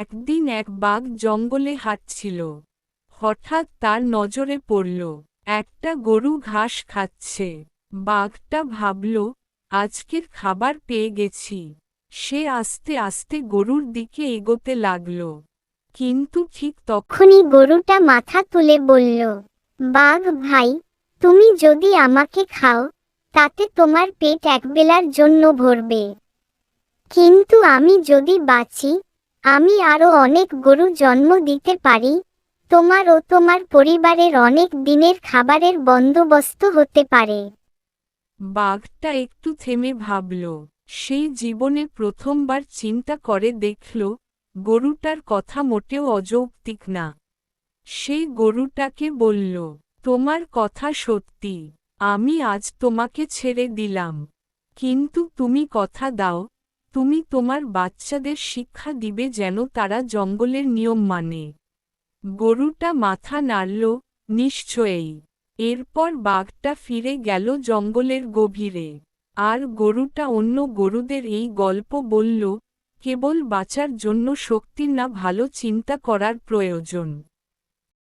একদিন এক বাঘ জঙ্গলে হাঁটছিল। হঠাৎ তার নজরে পড়ল, একটা গরু ঘাস খাচ্ছে। বাঘটা ভাবল, আজকের খাবার পেয়ে গেছি। সে আস্তে আস্তে গরুর দিকে এগোতে লাগল। কিন্তু ঠিক তখনই গরুটা মাথা তুলে বলল, বাঘ ভাই, তুমি যদি আমাকে খাও, তাতে তোমার পেট একবেলার জন্য ভরবে। কিন্তু আমি যদি বাঁচি আমি আরও অনেক গরু জন্ম দিতে পারি। তোমার ও তোমার পরিবারের অনেক দিনের খাবারের বন্দোবস্ত হতে পারে। বাঘটা একটু থেমে ভাবল। সেই জীবনে প্রথমবার চিন্তা করে দেখল, গরুটার কথা মোটেও অযৌক্তিক না। সেই গরুটাকে বলল, তোমার কথা সত্যি। আমি আজ তোমাকে ছেড়ে দিলাম। কিন্তু তুমি কথা দাও তুমি তোমার বাচ্চাদের শিক্ষা দিবে যেন তারা জঙ্গলের নিয়ম মানে। গরুটা মাথা নাড়ল, নিশ্চয়ই। এরপর বাঘটা ফিরে গেল জঙ্গলের গভীরে। আর গরুটা অন্য গরুদের এই গল্প বলল, কেবল বাঁচার জন্য শক্তির না, ভালো চিন্তা করার প্রয়োজন।